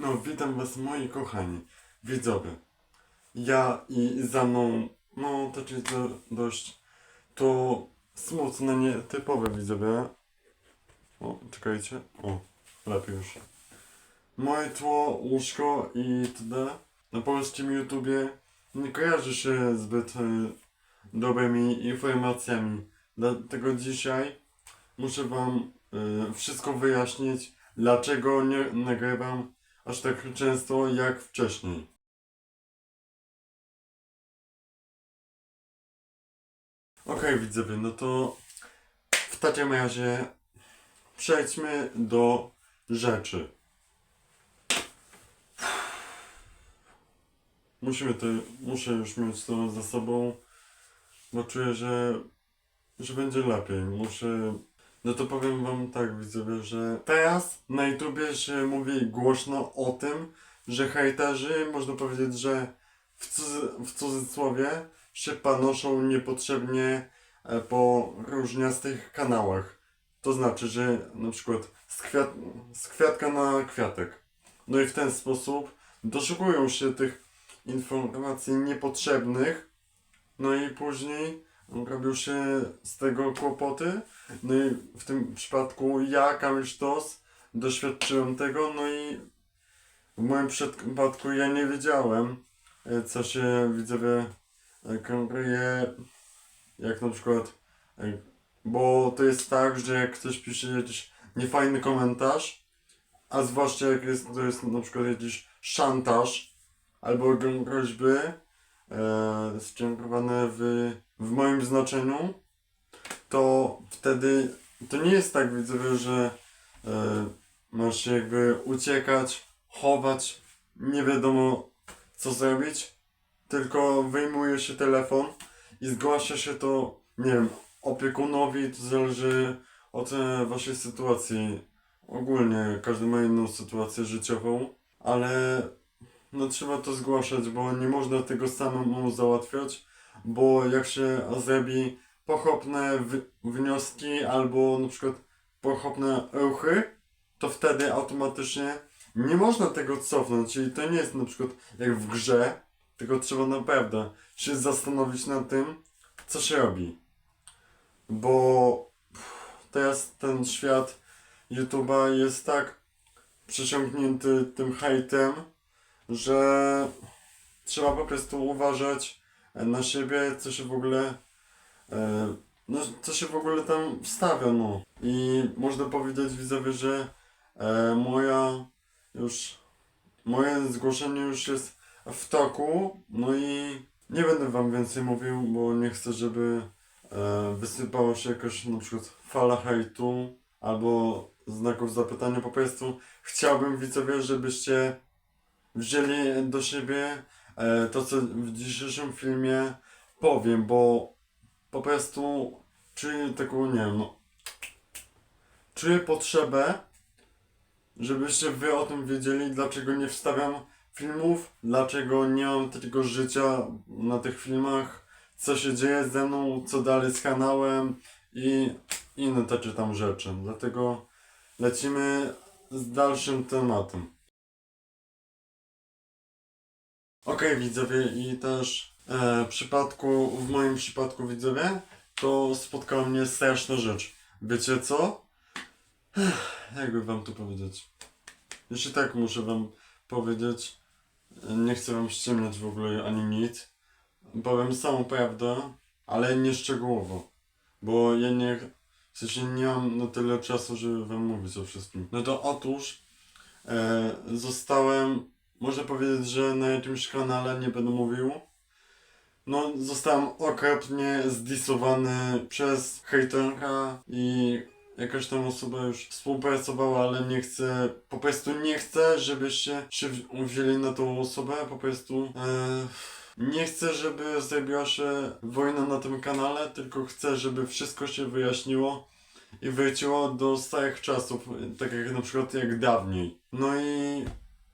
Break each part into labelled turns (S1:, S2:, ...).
S1: No, witam was moi kochani widzowie. Ja i za mną, no to jest do, dość to smutne, nietypowe widzowie. O, czekajcie. O, lepiej już. Moje tło, łóżko i td. Na polskim YouTubie nie kojarzy się zbyt e, dobrymi informacjami. Dlatego dzisiaj muszę wam e, wszystko wyjaśnić, dlaczego nie nagrywam aż tak często jak wcześniej. Okej widzowie, no to w takim razie przejdźmy do rzeczy. Musimy to, muszę już mieć to za sobą, bo czuję, że, że będzie lepiej. Muszę no to powiem wam tak widzowie, że teraz na YouTubie się mówi głośno o tym, że hejterzy, można powiedzieć, że w, cuzy, w cudzysłowie się panoszą niepotrzebnie e, po różniastych kanałach. To znaczy, że na przykład z, kwiat, z kwiatka na kwiatek. No i w ten sposób doszukują się tych informacji niepotrzebnych, no i później robią się z tego kłopoty. No i w tym przypadku ja, Kamil Sztos, doświadczyłem tego, no i w moim przypadku ja nie wiedziałem, e, co się widzowie e, konkruje, jak na przykład, e, bo to jest tak, że jak ktoś pisze jakiś niefajny komentarz, a zwłaszcza jak jest, to jest na przykład jakiś szantaż albo groźby e, skierowane w, w moim znaczeniu, to wtedy to nie jest tak widzowie, że e, masz się jakby uciekać, chować, nie wiadomo co zrobić, tylko wyjmuje się telefon i zgłasza się to, nie wiem, opiekunowi, to zależy od e, waszej sytuacji. Ogólnie każdy ma inną sytuację życiową, ale no trzeba to zgłaszać, bo nie można tego samemu załatwiać, bo jak się zrobi pochopne wnioski albo na przykład pochopne ruchy, to wtedy automatycznie nie można tego cofnąć. Czyli to nie jest na przykład jak w grze, tylko trzeba naprawdę się zastanowić nad tym, co się robi. Bo teraz ten świat YouTube'a jest tak przesiąknięty tym hejtem, że trzeba po prostu uważać na siebie, co się w ogóle e, no, co się w ogóle tam wstawia, no. I można powiedzieć widzowie, że e, moja już moje zgłoszenie już jest w toku, no i nie będę wam więcej mówił, bo nie chcę, żeby e, wysypało się jakaś na przykład fala hejtu albo znaków zapytania, po prostu chciałbym widzowie, żebyście wzięli do siebie to, co w dzisiejszym filmie powiem, bo po prostu czuję taką, nie wiem, no, czuję potrzebę, żebyście wy o tym wiedzieli, dlaczego nie wstawiam filmów, dlaczego nie mam takiego życia na tych filmach, co się dzieje ze mną, co dalej z kanałem i inne takie tam rzeczy. Dlatego lecimy z dalszym tematem. Okej widzowie i też e, w przypadku, w moim przypadku widzowie, to spotkała mnie straszna rzecz. Wiecie co? Jakby wam to powiedzieć? Jeszcze tak muszę wam powiedzieć. Nie chcę wam ściemniać w ogóle ani nic. Powiem samą prawdę, ale nie szczegółowo. Bo ja nie. W sensie nie mam na tyle czasu, żeby wam mówić o wszystkim. No to otóż e, zostałem, można powiedzieć, że na jakimś kanale, nie będę mówił. No, zostałem okropnie zdisowany przez hejtera i jakaś tam osoba już współpracowała, ale nie chcę, po prostu nie chcę, żebyście się w- wzięli na tą osobę, po prostu e, nie chcę, żeby zrobiła się wojna na tym kanale, tylko chcę, żeby wszystko się wyjaśniło i wróciło do starych czasów, tak jak na przykład jak dawniej. No i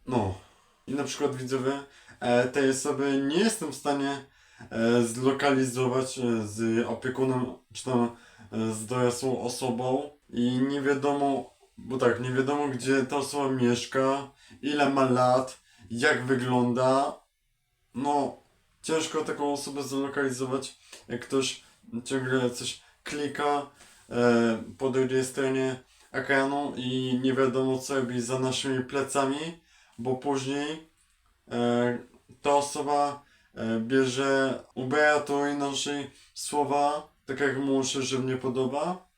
S1: no. I na przykład widzowie, e, tej osoby nie jestem w stanie e, zlokalizować e, z opiekunem, czy tam e, z dorosłą osobą i nie wiadomo bo tak, nie wiadomo gdzie ta osoba mieszka, ile ma lat, jak wygląda. No, ciężko taką osobę zlokalizować, jak ktoś ciągle coś klika e, po drugiej stronie ekranu i nie wiadomo co robi za naszymi plecami, bo później e, ta osoba e, bierze, ubiera to inaczej słowa, tak jak mu się żywnie podoba,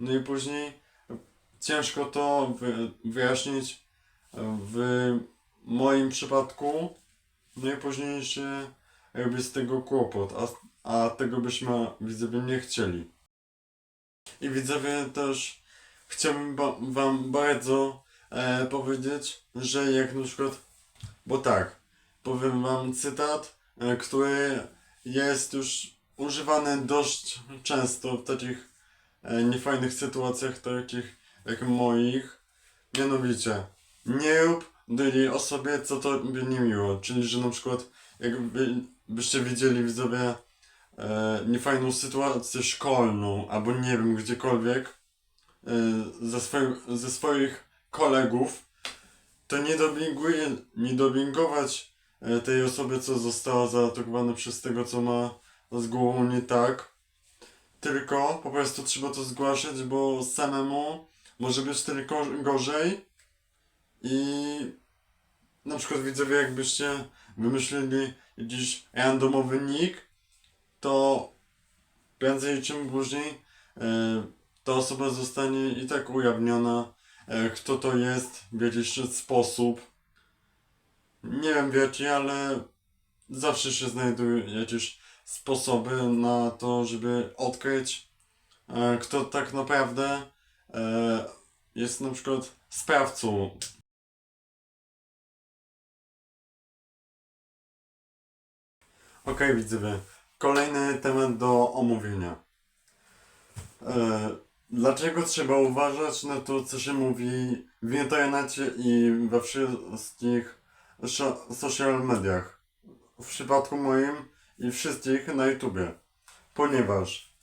S1: no i później ciężko to wy, wyjaśnić w moim przypadku, no i później się robi z tego kłopot, a, a tego byśmy widzowie nie chcieli. I widzowie też chciałbym ba- wam bardzo e, powiedzieć, że jak na przykład, bo tak, powiem wam cytat, e, który jest już używany dość często w takich e, niefajnych sytuacjach, takich jak moich, mianowicie nie rób drugiej osobie, co to by nie miło, czyli że na przykład jakby byście widzieli widzowie e, niefajną sytuację szkolną, albo nie wiem, gdziekolwiek e, ze, swoich, ze swoich kolegów, to nie dobinguje, nie e, tej osoby, co została zaatakowana przez tego, co ma z głową nie tak, tylko po prostu trzeba to zgłaszać, bo samemu może być tylko gorzej. I na przykład widzowie, jakbyście wymyślili jakiś randomowy nick, to prędzej czy później e, ta osoba zostanie i tak ujawniona, kto to jest w jakiś sposób. Nie wiem w jaki, ale zawsze się znajdują jakieś sposoby na to, żeby odkryć, e, kto tak naprawdę e, jest na przykład sprawcą Okej, widzowie. Kolejny temat do omówienia. E, dlaczego trzeba uważać na to, co się mówi w internecie i we wszystkich social mediach? W przypadku moim i wszystkich na YouTubie. Ponieważ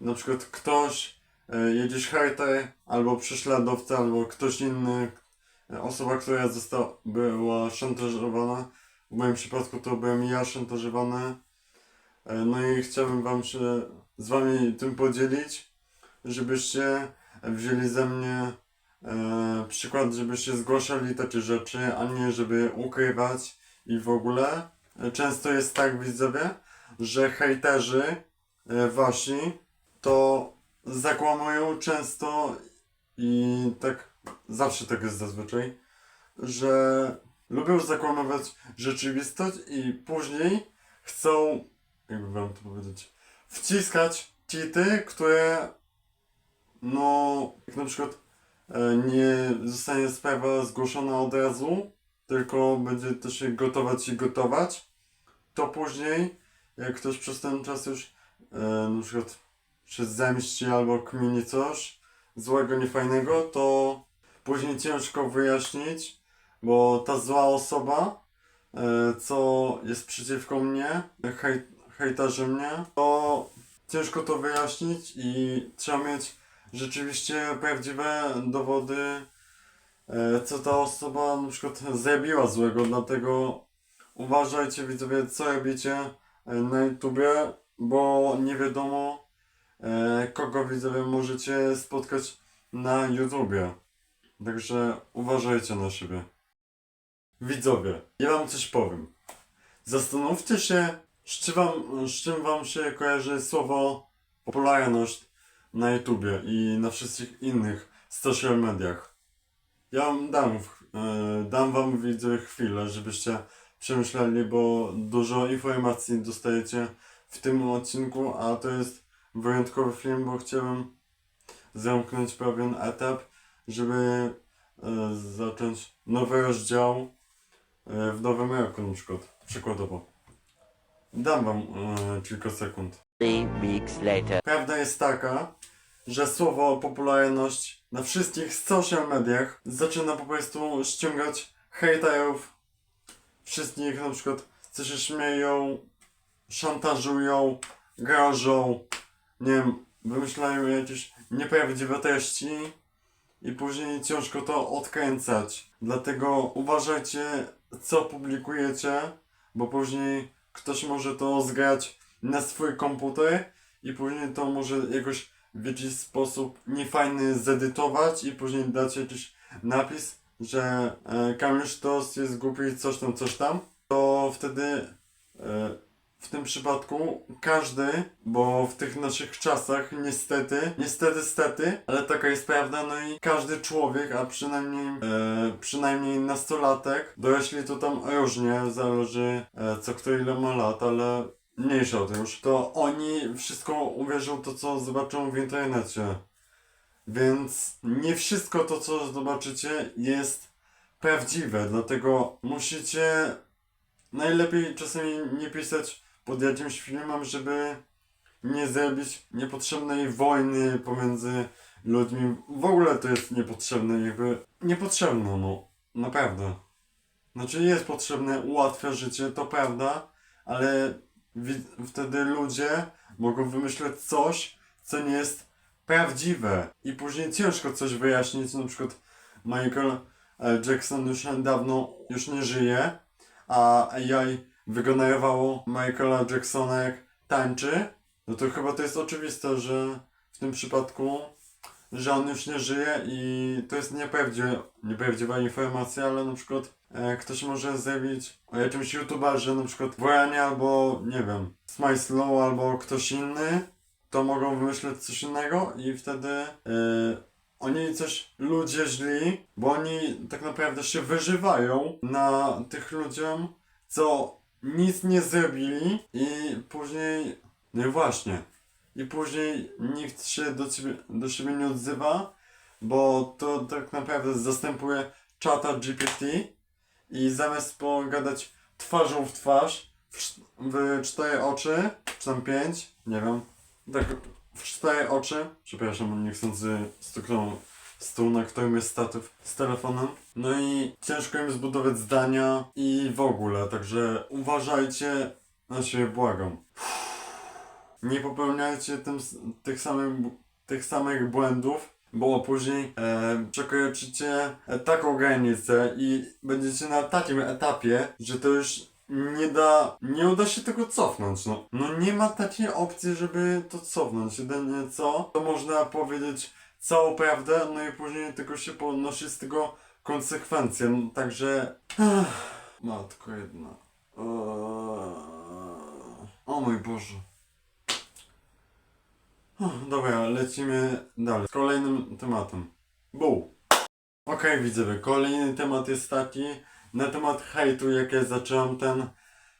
S1: na przykład ktoś, e, jakiś hater, albo prześladowca, albo ktoś inny, e, osoba, która została, była szantażowana, w moim przypadku to byłem ja szantażowany. E, No i chciałbym wam się z wami tym podzielić, żebyście wzięli ze mnie e, przykład, żebyście zgłaszali takie rzeczy, a nie żeby ukrywać i w ogóle. E, Często jest tak, widzowie, że hejterzy e, wasi to zakłamują często i tak zawsze tak jest zazwyczaj, że lubią zakłamywać rzeczywistość i później chcą, jakby wam to powiedzieć, wciskać cheaty, które no, jak na przykład e, nie zostanie sprawa zgłoszona od razu, tylko będzie to się gotować i gotować, to później, jak ktoś przez ten czas już e, na przykład się zemści albo kmieni coś złego, niefajnego, to później ciężko wyjaśnić, bo ta zła osoba, e, co jest przeciwko mnie, hej, hejterzy mnie, to ciężko to wyjaśnić i trzeba mieć rzeczywiście prawdziwe dowody, e, co ta osoba na przykład zrobiła złego, dlatego uważajcie widzowie, co robicie e, na YouTubie, bo nie wiadomo, e, kogo widzowie możecie spotkać na YouTubie. Także uważajcie na siebie. Widzowie, ja wam coś powiem. Zastanówcie się, z czym wam, z czym wam się kojarzy słowo popularność na YouTubie i na wszystkich innych social mediach. Ja wam dam, e, dam wam widzowie chwilę, żebyście przemyśleli, bo dużo informacji dostajecie w tym odcinku, a to jest wyjątkowy film, bo chciałem zamknąć pewien etap, żeby e, zacząć nowy rozdział e, w nowym roku na przykład, przykładowo. Dam wam kilka sekund.
S2: Three weeks later.
S1: Prawda jest taka, że słowo popularność na wszystkich social mediach zaczyna po prostu ściągać hejterów, wszystkich na przykład, co się śmieją, szantażują, grożą, nie wiem, wymyślają jakieś nieprawdziwe treści i później ciężko to odkręcać. Dlatego uważajcie, co publikujecie, bo później ktoś może to zgrać na swój komputer i później to może jakoś w jakiś sposób niefajny zedytować i później dać jakiś napis, że e, Kamil jest głupi coś tam, coś tam. To wtedy e, w tym przypadku każdy, bo w tych naszych czasach niestety, niestety, stety, ale taka jest prawda, no i każdy człowiek, a przynajmniej, e, przynajmniej nastolatek, dorośli to tam różnie, zależy e, co kto ile ma lat, ale mniejsza o tym już, to oni wszystko uwierzą to, co zobaczą w internecie. Więc nie wszystko to, co zobaczycie, jest prawdziwe, dlatego musicie najlepiej czasami nie pisać pod jakimś filmem, żeby nie zrobić niepotrzebnej wojny pomiędzy ludźmi. W ogóle to jest niepotrzebne, jakby niepotrzebne, no, naprawdę. Znaczy jest potrzebne, ułatwia życie, to prawda, ale wtedy ludzie mogą wymyśleć coś, co nie jest prawdziwe. I później ciężko coś wyjaśnić, na przykład Michael e, Jackson już dawno już nie żyje, a AI wygenerowało Michaela Jacksona jak tańczy, no to chyba to jest oczywiste, że w tym przypadku, że on już nie żyje i to jest nieprawdziwa, nieprawdziwa informacja, ale na przykład e, ktoś może zrobić o jakimś youtuberze, na przykład Wojanie albo, nie wiem, Smile Slow albo ktoś inny, to mogą wymyśleć coś innego i wtedy e, oni coś, ludzie źli, bo oni tak naprawdę się wyżywają na tych ludziom, co nic nie zrobili i później, no właśnie, i później nikt się do ciebie, do siebie nie odzywa, bo to tak naprawdę zastępuje czata GPT i zamiast pogadać twarzą w twarz, w, w cztery oczy, czy tam pięć, nie wiem, tak w cztery oczy, przepraszam, niechcący stuknął stół, na którym jest statyw z telefonem. No i ciężko im zbudować zdania i w ogóle, także uważajcie na siebie, błagam. Nie popełniajcie tym, tych, samych, tych samych błędów, bo później e, przekroczycie taką granicę i będziecie na takim etapie, że to już nie da, nie uda się tego cofnąć, no. No nie ma takiej opcji, żeby to cofnąć. Jedynie co, to można powiedzieć całą prawdę, no i później tylko się ponosi z tego konsekwencje, no, także... Ech, matko jedna. Eee, O mój Boże. Dobra, lecimy dalej. Z kolejnym tematem. Bu. Okej, widzowie, kolejny temat jest taki na temat hejtu, jak ja zacząłem ten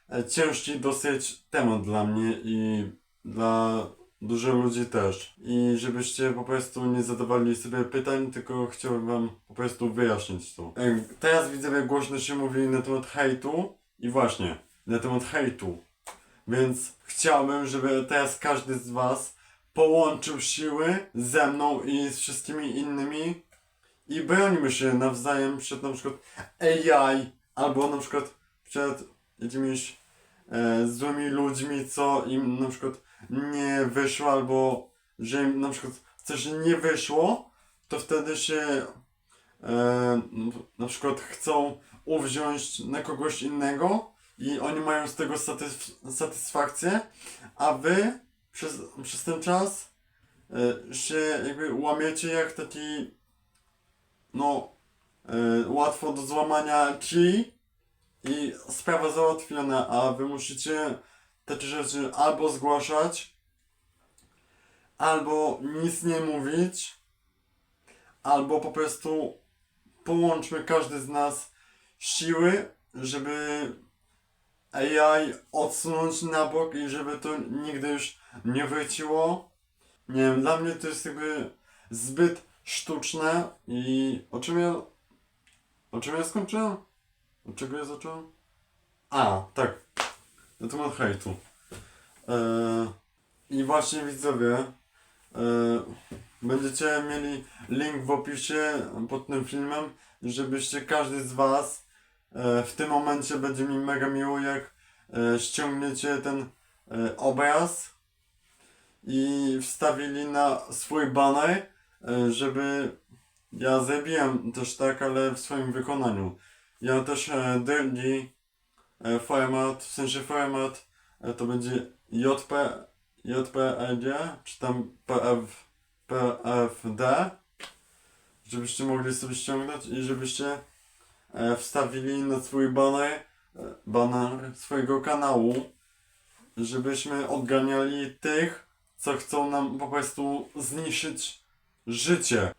S1: e, ciężki dosyć temat dla mnie i dla dużo ludzi też. I żebyście po prostu nie zadawali sobie pytań, tylko chciałbym wam po prostu wyjaśnić to. E, Teraz widzowie głośno się mówi na temat hejtu i właśnie, na temat hejtu. Więc chciałbym, żeby teraz każdy z was połączył siły ze mną i z wszystkimi innymi i bronimy się nawzajem przed na przykład AI albo na przykład przed jakimiś e, złymi ludźmi, co im na przykład nie wyszło albo że im na przykład coś nie wyszło, to wtedy się e, na przykład chcą uwziąć na kogoś innego i oni mają z tego satysf- satysfakcję, a wy przez, przez ten czas e, się jakby łamiecie jak taki no e, łatwo do złamania kij i sprawa załatwiona, a wy musicie te rzeczy albo zgłaszać, albo nic nie mówić, albo po prostu połączmy każdy z nas siły, żeby AI odsunąć na bok i żeby to nigdy już nie wróciło. Nie wiem, dla mnie to jest jakby zbyt sztuczne i o czym ja... O czym ja skończyłem? Od czego ja zacząłem? A, tak. Na temat hejtu. Eee, I właśnie widzowie, eee, będziecie mieli link w opisie pod tym filmem, żebyście każdy z was e, w tym momencie będzie mi mega miło, jak e, ściągniecie ten e, obraz i wstawili na swój banner, e, żeby ja zabiłem też tak, ale w swoim wykonaniu. Ja też e, drugi e, format, w sensie format to będzie JP, JPEG, czy tam PF, PFD, żebyście mogli sobie ściągnąć i żebyście wstawili na swój baner, baner swojego kanału, żebyśmy odganiali tych, co chcą nam po prostu zniszczyć życie.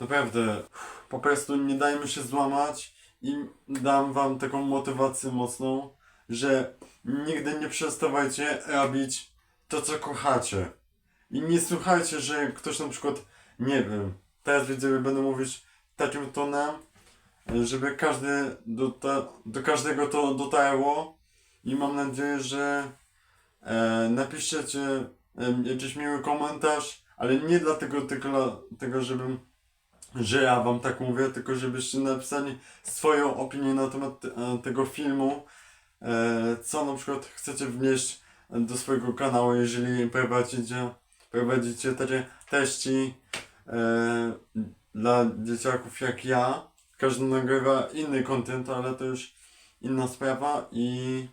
S1: Naprawdę, po prostu nie dajmy się złamać i dam wam taką motywację mocną, że nigdy nie przestawajcie robić to, co kochacie. I nie słuchajcie, że ktoś na przykład, nie wiem, teraz widzowie będę mówić takim tonem, żeby każdy do, do każdego to dotarło i mam nadzieję, że e, napiszecie jakiś miły komentarz, ale nie dlatego tylko tego, żebym że ja wam tak mówię, tylko żebyście napisali swoją opinię na temat e, tego filmu, e, co na przykład chcecie wnieść do swojego kanału, jeżeli prowadzicie, prowadzicie takie teści e, dla dzieciaków jak ja. Każdy nagrywa inny content, ale to już inna sprawa i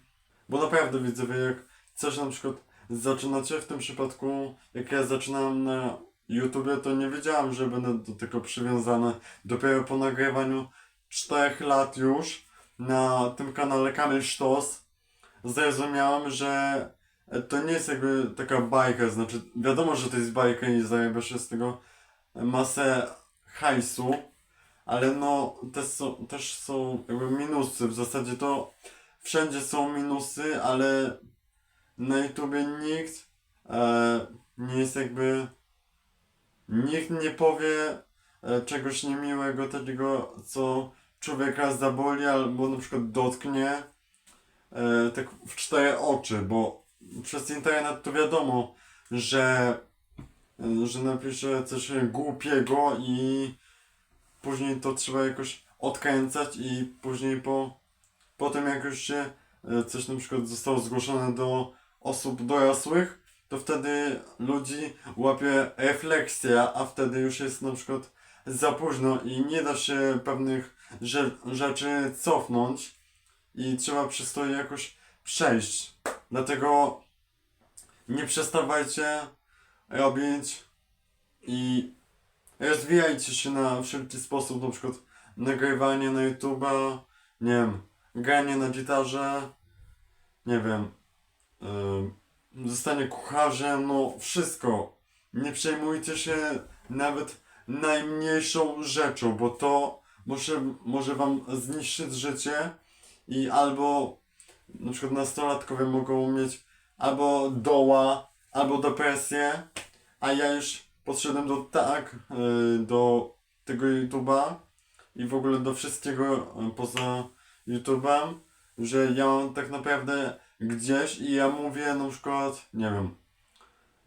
S1: bo naprawdę widzowie, jak coś na przykład zaczynacie w tym przypadku, jak ja zaczynałem na YouTubie, to nie wiedziałem, że będę do tego przywiązany. Dopiero po nagrywaniu 4 lat już na tym kanale Kamil Sztos zrozumiałem, że to nie jest jakby taka bajka, znaczy wiadomo, że to jest bajka i zarabiasz z tego masę hajsu, ale no też są, też są jakby minusy, w zasadzie to wszędzie są minusy, ale na YouTubie nikt e, nie jest jakby nikt nie powie e, czegoś niemiłego, takiego co człowieka zaboli albo na przykład dotknie e, tak w cztery oczy, bo przez internet to wiadomo, że, e, że napisze coś głupiego i później to trzeba jakoś odkręcać i później po, po tym jak już się e, coś na przykład zostało zgłoszone do osób dorosłych, to wtedy ludzi łapie refleksja, a wtedy już jest na przykład za późno i nie da się pewnych rze- rzeczy cofnąć i trzeba przez to jakoś przejść. Dlatego nie przestawajcie robić i rozwijajcie się na wszelki sposób, na przykład nagrywanie na YouTube'a, nie wiem, granie na gitarze, nie wiem, zostanie kucharzem, no wszystko. Nie przejmujcie się nawet najmniejszą rzeczą, bo to może, może wam zniszczyć życie i albo na przykład nastolatkowie mogą mieć albo doła, albo depresję, a ja już podszedłem do tak, yy, do tego YouTube'a i w ogóle do wszystkiego yy, poza YouTube'em, że ja mam tak naprawdę gdzieś i ja mówię na przykład, nie wiem,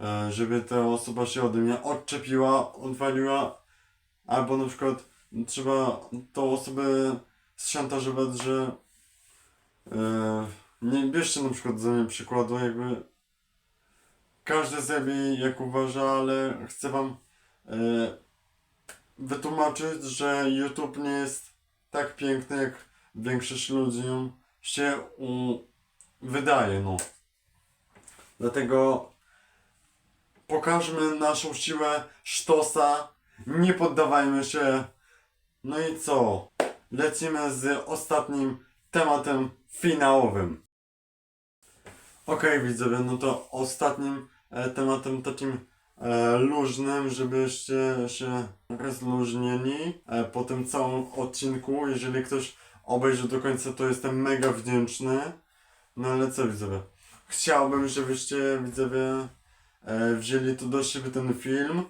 S1: e, żeby ta osoba się ode mnie odczepiła, odwaliła, albo na przykład trzeba tą osobę zszantażować, że e, nie bierzcie na przykład za mnie przykładu, jakby każdy zrobi jak uważa, ale chcę wam e, wytłumaczyć, że YouTube nie jest tak piękny, jak większość ludzi się u, wydaje, no. Dlatego pokażmy naszą siłę sztosa, nie poddawajmy się. No i co? Lecimy z ostatnim tematem finałowym. Okej widzowie, no to ostatnim e, tematem takim e, luźnym, żebyście się rozluźnieni e, po tym całym odcinku. Jeżeli ktoś obejrzy do końca, to jestem mega wdzięczny. No ale co widzowie? Chciałbym, żebyście widzowie e, wzięli tu do siebie ten film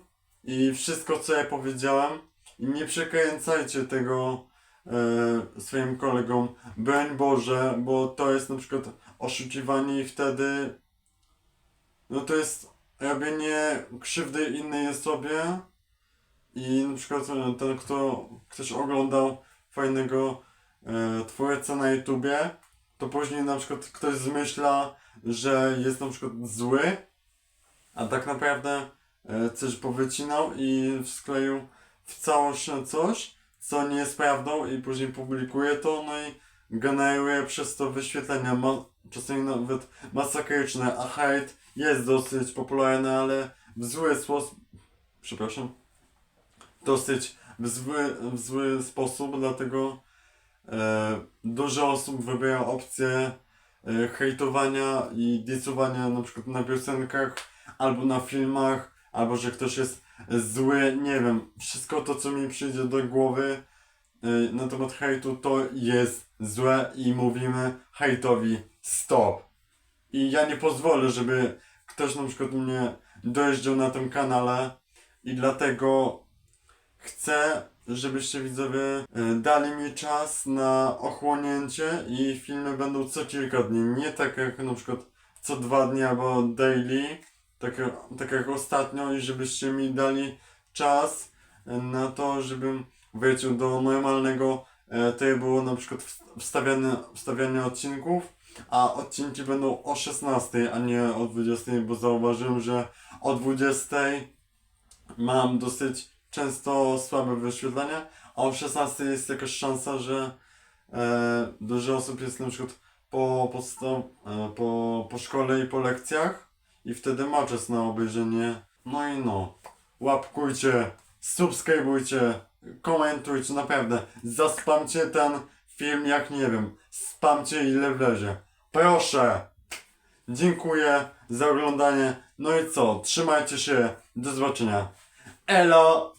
S1: i wszystko co ja powiedziałem i nie przekręcajcie tego e, swoim kolegom. Broń Boże, bo to jest na przykład oszukiwanie i wtedy no to jest robienie krzywdy innej osobie i na przykład e, ten, kto ktoś oglądał fajnego e, twórcę na YouTubie, to później na przykład ktoś zmyśla, że jest na przykład zły, a tak naprawdę e, coś powycinał i skleił w całość coś, co nie jest prawdą i później publikuje to, no i generuje przez to wyświetlenia, ma, czasami nawet masakryczne, a hejt jest dosyć popularny, ale w zły sposób, przepraszam, dosyć w zły, w zły sposób, dlatego dużo osób wybiera opcję e, hejtowania i disowania na przykład na piosenkach, albo na filmach, albo że ktoś jest zły, nie wiem, wszystko to co mi przyjdzie do głowy e, na temat hejtu to jest złe i mówimy hejtowi stop. I ja nie pozwolę, żeby ktoś na przykład mnie dojeżdżał na tym kanale i dlatego chcę, żebyście widzowie e, dali mi czas na ochłonięcie i filmy będą co kilka dni, nie tak jak na przykład co dwa dni albo daily, tak, tak jak ostatnio i żebyście mi dali czas e, na to, żebym wrócił do normalnego e, trybu na przykład wst- wstawiania, wstawiania odcinków, a odcinki będą o 16, a nie o 20, bo zauważyłem, że o 20 mam dosyć często słabe wyświetlenia, a o 16 jest jakaś szansa, że e, dużo osób jest na przykład po, podsta- e, po, po szkole i po lekcjach i wtedy ma czas na obejrzenie. No i no, łapkujcie, subskrybujcie, komentujcie, naprawdę, zaspamcie ten film jak nie wiem, spamcie ile wlezie. Proszę! Dziękuję za oglądanie. No i co? Trzymajcie się. Do zobaczenia. Elo!